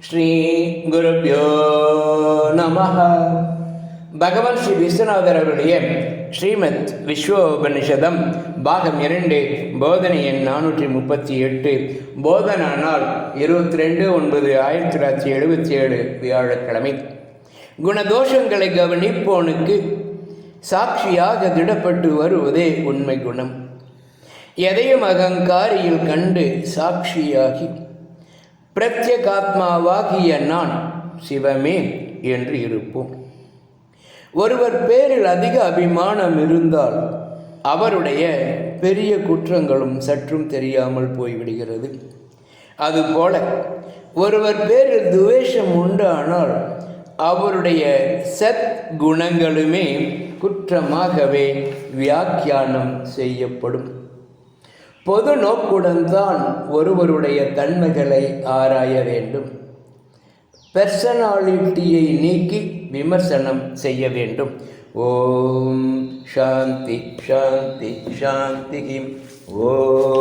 ஸ்ரீ குருப்பியோ நம பகவான் ஸ்ரீ விஸ்வநாதர் அவருடைய ஸ்ரீமத் விஸ்வோபனிஷதம் பாகம் இரண்டு போதனை எண் நானூற்றி முப்பத்தி எட்டு போதனா நாள் இருபத்தி ரெண்டு ஒன்பது ஆயிரத்தி தொள்ளாயிரத்தி எழுபத்தி ஏழு வியாழக்கிழமை. குணதோஷங்களை கவனிப்போனுக்கு சாட்சியாக திடப்பட்டு வருவதே உண்மை குணம். எதையும் அகங்காரியில் கண்டு சாட்சியாகி பிரத்யகாத்மாவாகிய நான் சிவமே என்று இருப்போம். ஒருவர் பேரில் அதிக அபிமானம் இருந்தால் அவருடைய பெரிய குற்றங்களும் சற்றும் தெரியாமல் போய்விடுகிறது. அதுபோல ஒருவர் பேரில் துவேஷம் உண்டானால் அவருடைய சத் குணங்களுமே குற்றமாகவே வியாக்கியானம் செய்யப்படும். பொது நோக்குடன் தான் ஒருவருடைய தன்மைகளை ஆராய வேண்டும். பெர்சனாலிட்டியை நீக்கி விமர்சனம் செய்ய வேண்டும். ஓம் சாந்தி சாந்தி சாந்தி ஓம்